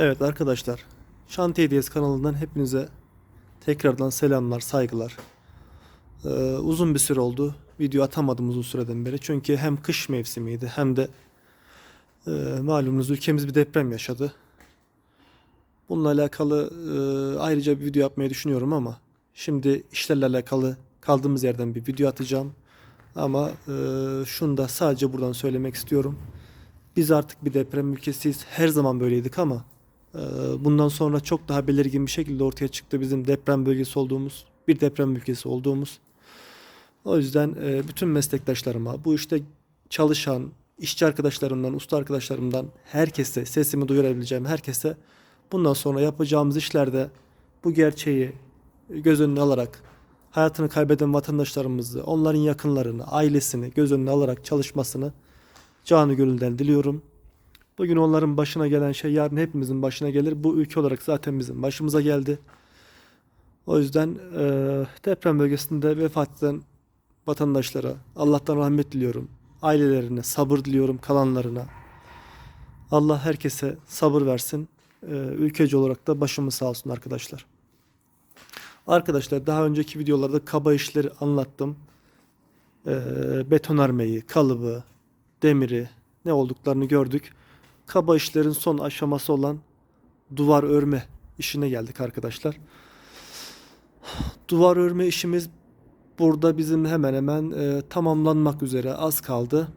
Evet arkadaşlar, Şantiye Hediyesi kanalından hepinize tekrardan selamlar, saygılar. Ee, uzun bir süre oldu. Video atamadım uzun süreden beri. Çünkü hem kış mevsimiydi hem de e, malumunuz ülkemiz bir deprem yaşadı. Bununla alakalı e, ayrıca bir video yapmayı düşünüyorum ama şimdi işlerle alakalı kaldığımız yerden bir video atacağım. Ama e, şunu da sadece buradan söylemek istiyorum. Biz artık bir deprem ülkesiyiz. Her zaman böyleydik ama bundan sonra çok daha belirgin bir şekilde ortaya çıktı bizim deprem bölgesi olduğumuz, bir deprem ülkesi olduğumuz. O yüzden e, bütün meslektaşlarıma, bu işte çalışan, işçi arkadaşlarımdan, usta arkadaşlarımdan herkese, sesimi duyurabileceğim herkese bundan sonra yapacağımız işlerde bu gerçeği göz önüne alarak hayatını kaybeden vatandaşlarımızı, onların yakınlarını, ailesini göz önüne alarak çalışmasını canı gönülden diliyorum. Bugün onların başına gelen şey yarın hepimizin başına gelir. Bu ülke olarak zaten bizim başımıza geldi. O yüzden e, deprem bölgesinde vefat eden vatandaşlara Allah'tan rahmet diliyorum. Ailelerine sabır diliyorum kalanlarına. Allah herkese sabır versin. E, ülkeci olarak da başımız sağ olsun arkadaşlar. Arkadaşlar daha önceki videolarda kaba işleri anlattım. E, betonarmeyi, kalıbı, demiri ne olduklarını gördük. Kaba işlerin son aşaması olan duvar örme işine geldik arkadaşlar. Duvar örme işimiz burada bizim hemen hemen e, tamamlanmak üzere az kaldı.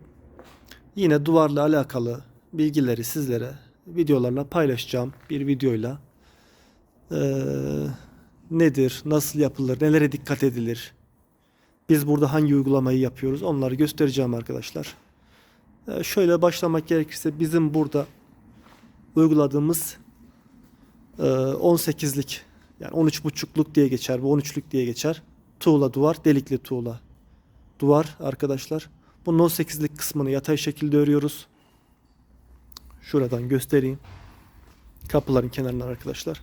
Yine duvarla alakalı bilgileri sizlere videolarla paylaşacağım bir videoyla. E, nedir, nasıl yapılır, nelere dikkat edilir? Biz burada hangi uygulamayı yapıyoruz onları göstereceğim arkadaşlar. Ee, Şöyle başlamak gerekirse bizim burada uyguladığımız e, 18'lik yani 13.5'luk diye geçer bu 13'lük diye geçer. Tuğla duvar, delikli tuğla duvar arkadaşlar. Bunun 18'lik kısmını yatay şekilde örüyoruz. Şuradan göstereyim. Kapıların kenarından arkadaşlar.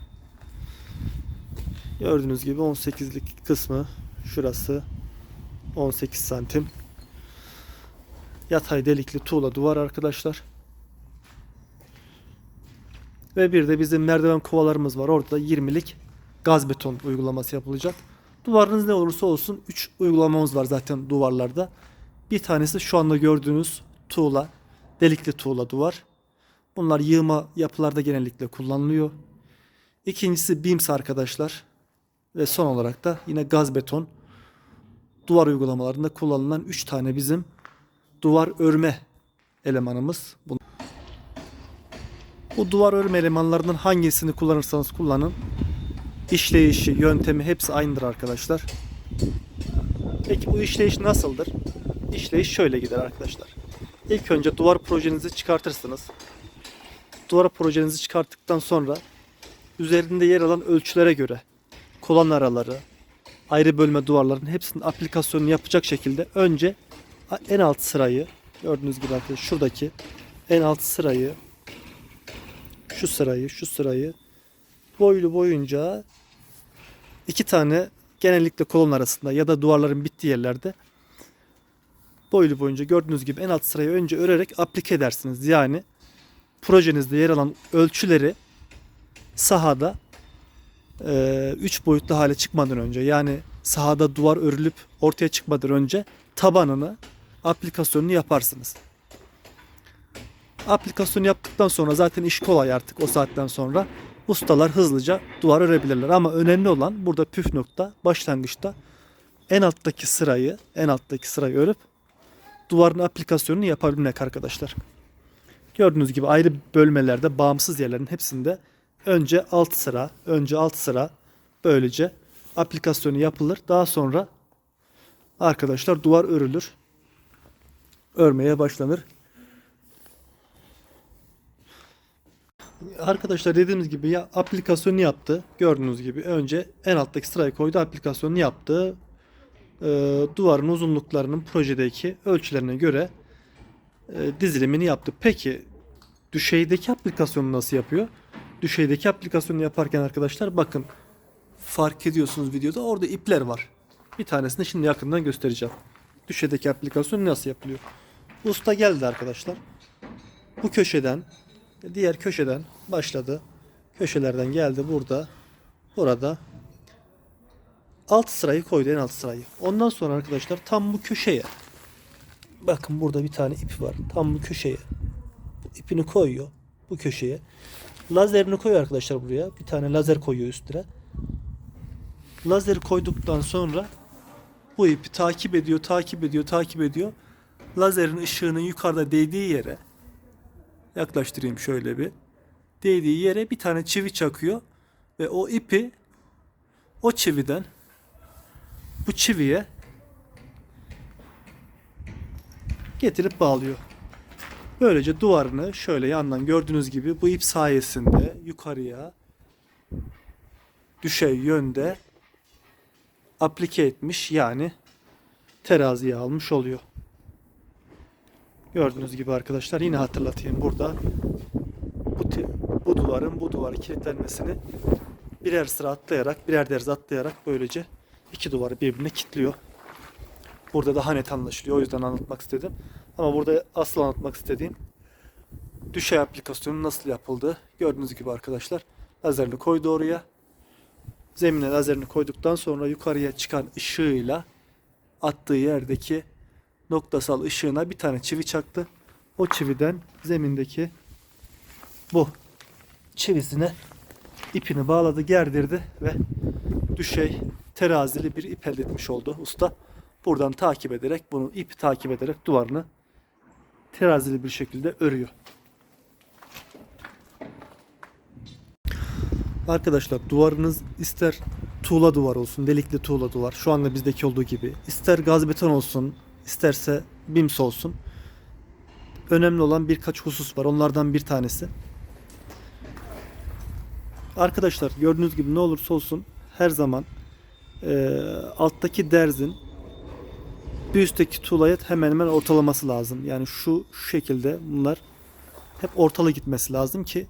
Gördüğünüz gibi 18'lik kısmı şurası 18 santim. Yatay delikli tuğla duvar arkadaşlar. Ve bir de bizim merdiven kovalarımız var. Orada 20'lik gaz beton uygulaması yapılacak. Duvarınız ne olursa olsun 3 uygulamamız var zaten duvarlarda. Bir tanesi şu anda gördüğünüz tuğla, delikli tuğla duvar. Bunlar yığma yapılarda genellikle kullanılıyor. İkincisi BIMS arkadaşlar. Ve son olarak da yine gaz beton duvar uygulamalarında kullanılan 3 tane bizim duvar örme elemanımız. Bu, duvar örme elemanlarından hangisini kullanırsanız kullanın. İşleyişi, yöntemi hepsi aynıdır arkadaşlar. Peki bu işleyiş nasıldır? İşleyiş şöyle gider arkadaşlar. İlk önce duvar projenizi çıkartırsınız. Duvar projenizi çıkarttıktan sonra üzerinde yer alan ölçülere göre kolon araları, ayrı bölme duvarların hepsinin aplikasyonunu yapacak şekilde önce en alt sırayı gördüğünüz gibi arkadaşlar şuradaki en alt sırayı şu sırayı şu sırayı boylu boyunca iki tane genellikle kolon arasında ya da duvarların bittiği yerlerde boylu boyunca gördüğünüz gibi en alt sırayı önce örerek aplike edersiniz. Yani projenizde yer alan ölçüleri sahada 3 boyutlu hale çıkmadan önce yani sahada duvar örülüp ortaya çıkmadan önce tabanını aplikasyonunu yaparsınız. Aplikasyonu yaptıktan sonra zaten iş kolay artık o saatten sonra. Ustalar hızlıca duvar örebilirler ama önemli olan burada püf nokta başlangıçta en alttaki sırayı en alttaki sırayı örüp duvarın aplikasyonunu yapabilmek arkadaşlar. Gördüğünüz gibi ayrı bölmelerde bağımsız yerlerin hepsinde önce alt sıra, önce alt sıra böylece aplikasyonu yapılır. Daha sonra arkadaşlar duvar örülür. Örmeye başlanır. Arkadaşlar dediğimiz gibi ya aplikasyonu yaptı. Gördüğünüz gibi önce en alttaki sırayı koydu. Aplikasyonu yaptı. Ee, duvarın uzunluklarının projedeki ölçülerine göre e, dizilimini yaptı. Peki düşeydeki aplikasyonu nasıl yapıyor? Düşeydeki aplikasyonu yaparken arkadaşlar bakın fark ediyorsunuz videoda orada ipler var. Bir tanesini şimdi yakından göstereceğim. Düşeydeki aplikasyon nasıl yapılıyor? Usta geldi arkadaşlar. Bu köşeden diğer köşeden başladı. Köşelerden geldi burada. Burada. Alt sırayı koydu en alt sırayı. Ondan sonra arkadaşlar tam bu köşeye. Bakın burada bir tane ip var. Tam bu köşeye. İpini koyuyor. Bu köşeye. Lazerini koyuyor arkadaşlar buraya. Bir tane lazer koyuyor üstüne. Lazeri koyduktan sonra bu ipi takip ediyor, takip ediyor, takip ediyor. Lazerin ışığının yukarıda değdiği yere yaklaştırayım şöyle bir. Değdiği yere bir tane çivi çakıyor ve o ipi o çividen bu çiviye getirip bağlıyor. Böylece duvarını şöyle yandan gördüğünüz gibi bu ip sayesinde yukarıya düşey yönde aplike etmiş yani teraziye almış oluyor. Gördüğünüz gibi arkadaşlar yine hatırlatayım burada bu, bu duvarın bu duvarı kilitlenmesini birer sıra atlayarak birer derz atlayarak böylece iki duvarı birbirine kilitliyor. Burada daha net anlaşılıyor o yüzden anlatmak istedim. Ama burada asıl anlatmak istediğim düşey aplikasyonun nasıl yapıldığı gördüğünüz gibi arkadaşlar lazerini koydu oraya zemine lazerini koyduktan sonra yukarıya çıkan ışığıyla attığı yerdeki noktasal ışığına bir tane çivi çaktı. O çividen zemindeki bu çivisine ipini bağladı, gerdirdi ve düşey terazili bir ip elde etmiş oldu usta. Buradan takip ederek bunu ipi takip ederek duvarını terazili bir şekilde örüyor. Arkadaşlar duvarınız ister tuğla duvar olsun, delikli tuğla duvar. Şu anda bizdeki olduğu gibi. ister gaz beton olsun, isterse bims olsun. Önemli olan birkaç husus var. Onlardan bir tanesi. Arkadaşlar gördüğünüz gibi ne olursa olsun her zaman eee, alttaki derzin bir üstteki tuğlaya hemen hemen ortalaması lazım. Yani şu, şu şekilde bunlar hep ortalı gitmesi lazım ki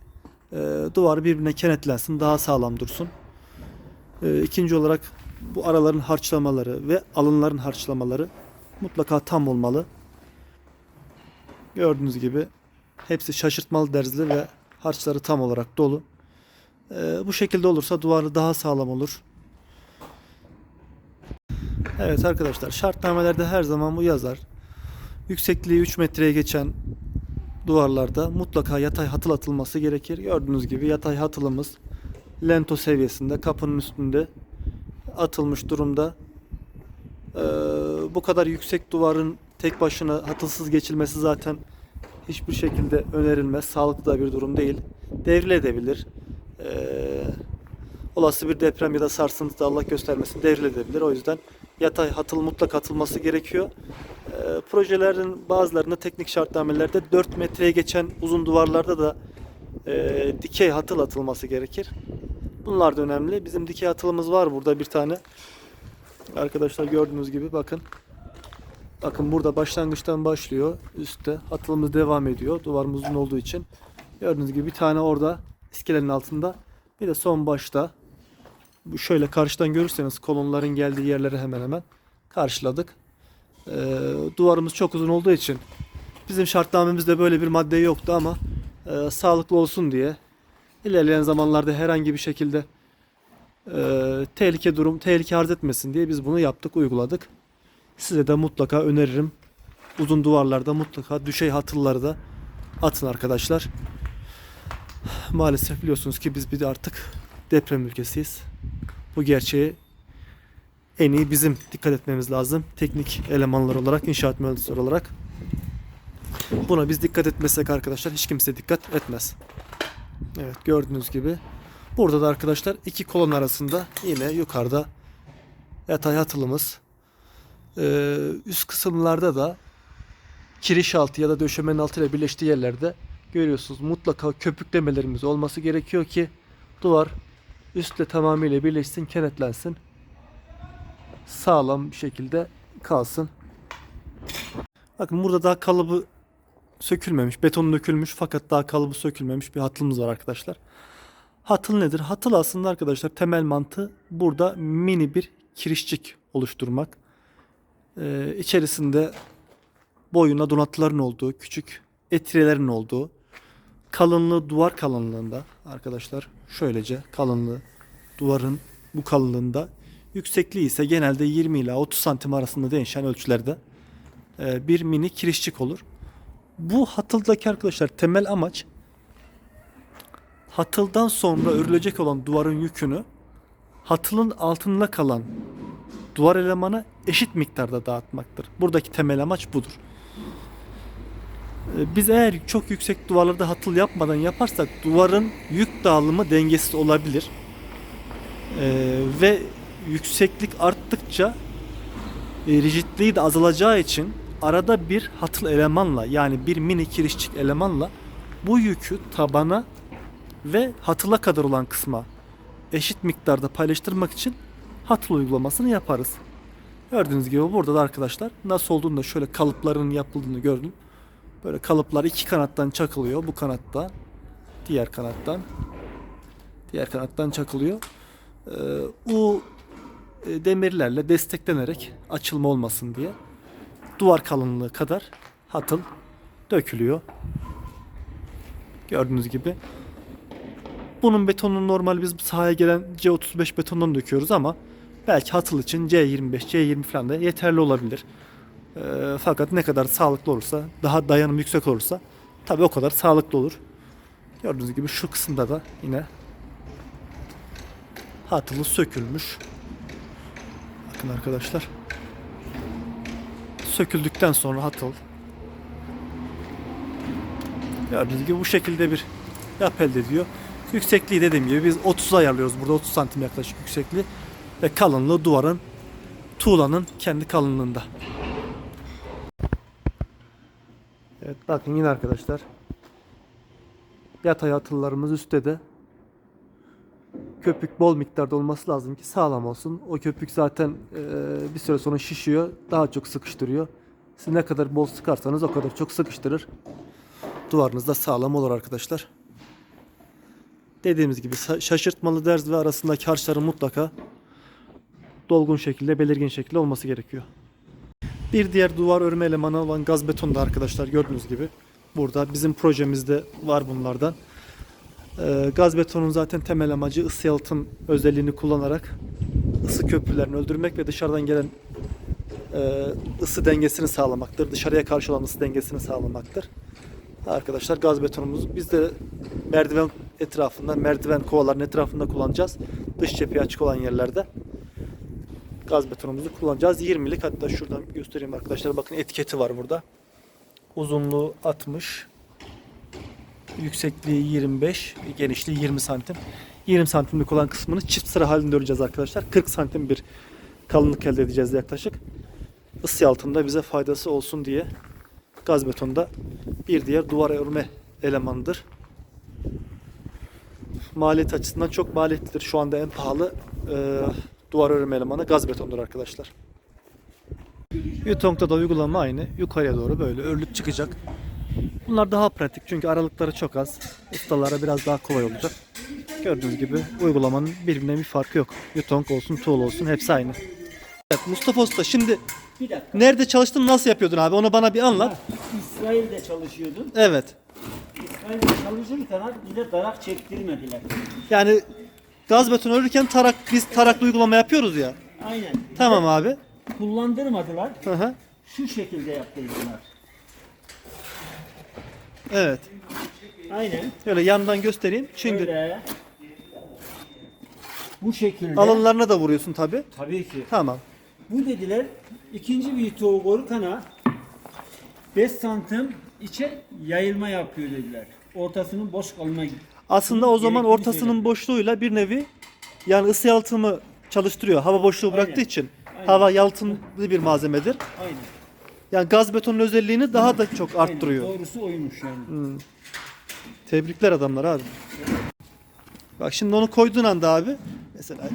e, duvar birbirine kenetlensin, daha sağlam dursun. E, ikinci olarak bu araların harçlamaları ve alınların harçlamaları mutlaka tam olmalı. Gördüğünüz gibi hepsi şaşırtmalı derzli ve harçları tam olarak dolu. E, bu şekilde olursa duvarı daha sağlam olur. Evet arkadaşlar şartnamelerde her zaman bu yazar. Yüksekliği 3 metreye geçen duvarlarda mutlaka yatay hatıl atılması gerekir. Gördüğünüz gibi yatay hatılımız lento seviyesinde kapının üstünde atılmış durumda. Ee, bu kadar yüksek duvarın tek başına hatılsız geçilmesi zaten hiçbir şekilde önerilmez. Sağlıklı da bir durum değil. Devrilebilir. Ee, olası bir deprem ya da sarsıntı da Allah göstermesin devrilebilir. O yüzden yatay hatıl mutlak atılması gerekiyor. Ee, projelerin bazılarında teknik şartnamelerde 4 metreye geçen uzun duvarlarda da e, dikey hatıl atılması gerekir. Bunlar da önemli. Bizim dikey hatılımız var burada bir tane. Arkadaşlar gördüğünüz gibi bakın. Bakın burada başlangıçtan başlıyor. Üstte hatılımız devam ediyor. Duvarımız uzun olduğu için. Gördüğünüz gibi bir tane orada iskelenin altında. Bir de son başta bu şöyle karşıdan görürseniz kolonların geldiği yerleri hemen hemen karşıladık. Ee, duvarımız çok uzun olduğu için bizim şartnamemizde böyle bir madde yoktu ama e, sağlıklı olsun diye ilerleyen zamanlarda herhangi bir şekilde e, tehlike durum tehlike arz etmesin diye biz bunu yaptık uyguladık. Size de mutlaka öneririm. Uzun duvarlarda mutlaka düşey hatılları da atın arkadaşlar. Maalesef biliyorsunuz ki biz bir de artık deprem ülkesiyiz. Bu gerçeği en iyi bizim dikkat etmemiz lazım. Teknik elemanlar olarak, inşaat mühendisleri olarak. Buna biz dikkat etmesek arkadaşlar hiç kimse dikkat etmez. Evet gördüğünüz gibi. Burada da arkadaşlar iki kolon arasında yine yukarıda yatay hatılımız. Ee, üst kısımlarda da kiriş altı ya da döşemenin altı ile birleştiği yerlerde görüyorsunuz mutlaka köpüklemelerimiz olması gerekiyor ki duvar üstle tamamıyla birleşsin, kenetlensin. Sağlam bir şekilde kalsın. Bakın burada daha kalıbı sökülmemiş, beton dökülmüş fakat daha kalıbı sökülmemiş bir hatılımız var arkadaşlar. Hatıl nedir? Hatıl aslında arkadaşlar temel mantığı burada mini bir kirişçik oluşturmak. Ee, içerisinde boyuna donatıların olduğu, küçük etriyelerin olduğu, kalınlığı duvar kalınlığında arkadaşlar şöylece kalınlığı duvarın bu kalınlığında yüksekliği ise genelde 20 ila 30 santim arasında değişen ölçülerde e, bir mini kirişçik olur. Bu hatıldaki arkadaşlar temel amaç hatıldan sonra örülecek olan duvarın yükünü hatılın altında kalan duvar elemana eşit miktarda dağıtmaktır. Buradaki temel amaç budur. Ee, Biz eğer çok yüksek duvarlarda hatıl yapmadan yaparsak duvarın yük dağılımı dengesiz olabilir. Ee, ve yükseklik arttıkça e, rigidliği de azalacağı için arada bir hatıl elemanla yani bir mini kirişçik elemanla bu yükü tabana ve hatıla kadar olan kısma eşit miktarda paylaştırmak için hatıl uygulamasını yaparız. Gördüğünüz gibi burada da arkadaşlar nasıl olduğunu da şöyle kalıpların yapıldığını gördüm. Böyle kalıplar iki kanattan çakılıyor. Bu kanatta, diğer kanattan, diğer kanattan çakılıyor. Ee, U e, demirlerle desteklenerek açılma olmasın diye duvar kalınlığı kadar hatıl dökülüyor. Gördüğünüz gibi. Bunun betonunu normal biz sahaya gelen C35 betondan döküyoruz ama belki hatıl için C25, C20 falan da yeterli olabilir. Ee, fakat ne kadar sağlıklı olursa, daha dayanım yüksek olursa tabii o kadar sağlıklı olur. Gördüğünüz gibi şu kısımda da yine hatılı sökülmüş. Bakın arkadaşlar. Söküldükten sonra hatıl. Gördüğünüz gibi bu şekilde bir yap elde ediyor. Yüksekliği dediğim gibi biz 30 ayarlıyoruz burada 30 santim yaklaşık yüksekliği ve kalınlığı duvarın tuğlanın kendi kalınlığında. Evet bakın yine arkadaşlar yatay atıllarımız üstte de köpük bol miktarda olması lazım ki sağlam olsun. O köpük zaten e, bir süre sonra şişiyor, daha çok sıkıştırıyor. Siz ne kadar bol sıkarsanız o kadar çok sıkıştırır. Duvarınız da sağlam olur arkadaşlar. Dediğimiz gibi şaşırtmalı derz ve arasındaki harçların mutlaka dolgun şekilde, belirgin şekilde olması gerekiyor. Bir diğer duvar örme elemanı olan gaz beton da arkadaşlar gördüğünüz gibi burada bizim projemizde var bunlardan. Ee, gaz betonun zaten temel amacı ısı yalıtım özelliğini kullanarak ısı köprülerini öldürmek ve dışarıdan gelen e, ısı dengesini sağlamaktır. Dışarıya karşı olan ısı dengesini sağlamaktır. Arkadaşlar gaz betonumuz biz de merdiven etrafında, merdiven kovaların etrafında kullanacağız. Dış cepheye açık olan yerlerde gaz betonumuzu kullanacağız. 20'lik hatta şuradan göstereyim arkadaşlar. Bakın etiketi var burada. Uzunluğu 60. Yüksekliği 25. Genişliği 20 santim. 20 santimlik olan kısmını çift sıra halinde öreceğiz arkadaşlar. 40 santim bir kalınlık elde edeceğiz yaklaşık. Isı altında bize faydası olsun diye gaz betonda bir diğer duvar örme elemanıdır. Maliyet açısından çok maliyetlidir. Şu anda en pahalı e, duvar örme elemanı gaz betondur arkadaşlar. Yutong'da da uygulama aynı. Yukarıya doğru böyle örülüp çıkacak. Bunlar daha pratik çünkü aralıkları çok az. Ustalara biraz daha kolay olacak. Gördüğünüz gibi uygulamanın birbirine bir farkı yok. Yutong olsun, Tool olsun hepsi aynı. Evet Mustafa Usta şimdi nerede çalıştın nasıl yapıyordun abi onu bana bir anlat. İsrail'de çalışıyordum. Evet. İsrail'de çalışırken bize darak çektirmediler. Yani gaz beton örürken tarak biz taraklı uygulama yapıyoruz ya. Aynen. Tamam abi. Kullandırmadılar. Hı hı. Şu şekilde yaptırdılar. Evet. Aynen. Şöyle yandan göstereyim. Şimdi Böyle. Bu şekilde. alanlarına da vuruyorsun tabi. Tabii ki. Tamam. Bu dediler ikinci bir toğu korukana 5 santim içe yayılma yapıyor dediler. Ortasının boş kalma Aslında o zaman Gerektiğini ortasının boşluğuyla bir nevi yani ısı yalıtımı çalıştırıyor. Hava boşluğu bıraktığı Aynen. için. Aynen. Hava yalıtımlı bir malzemedir. Aynen. Yani gaz betonun özelliğini daha da çok Aynen. arttırıyor. Doğrusu oymuş yani. Tebrikler adamlar abi. Bak şimdi onu koyduğun anda abi mesela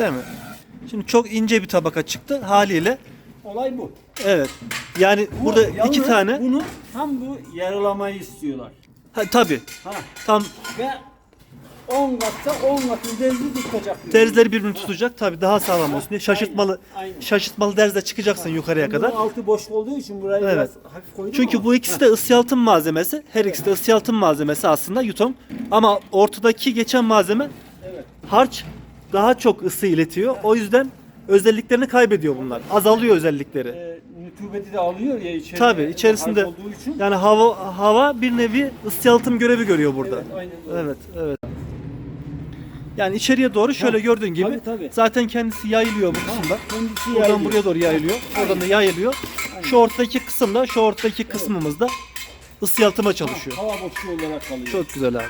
Değil mi? Şimdi çok ince bir tabaka çıktı haliyle. Olay bu. Evet. Yani Bu burada yalnız iki tane. Bunu tam bu yarılamayı istiyorlar. Ha, tabii. Ha Tam ve 10 katsa 10 katın derzi tutacak. diyor. Birbirini tutacak tabi daha sağlam olsun diye. Şaşırtmalı Aynen, aynen. şaşırtmalı derzle çıkacaksın yukarıya Bunun kadar. altı boş olduğu için burayı Evet. biraz hafif koydum Çünkü ama- bu ikisi de ısı yalıtım malzemesi. Her ikisi de ısı yalıtım malzemesi aslında yutom. Ama ortadaki geçen malzeme Evet. harç daha çok ısı iletiyor. O yüzden özelliklerini kaybediyor bunlar. Azalıyor özellikleri. E, nütubeti de alıyor ya içeri. Tabii içerisinde harç olduğu için. yani hava hava bir nevi ısı yalıtım görevi görüyor burada. Evet, aynen doğru. Evet, evet. Yani içeriye doğru şöyle Ha, gördüğün gibi tabii, tabii. zaten kendisi yayılıyor bu kısımda. Kendisi Buradan yayılıyor. buraya doğru yayılıyor. Oradan da yayılıyor. Şu ortadaki kısımda, şu ortadaki kısmımızda ısı yalıtıma çalışıyor. Hava boşluğu olarak kalıyor. Çok güzel abi.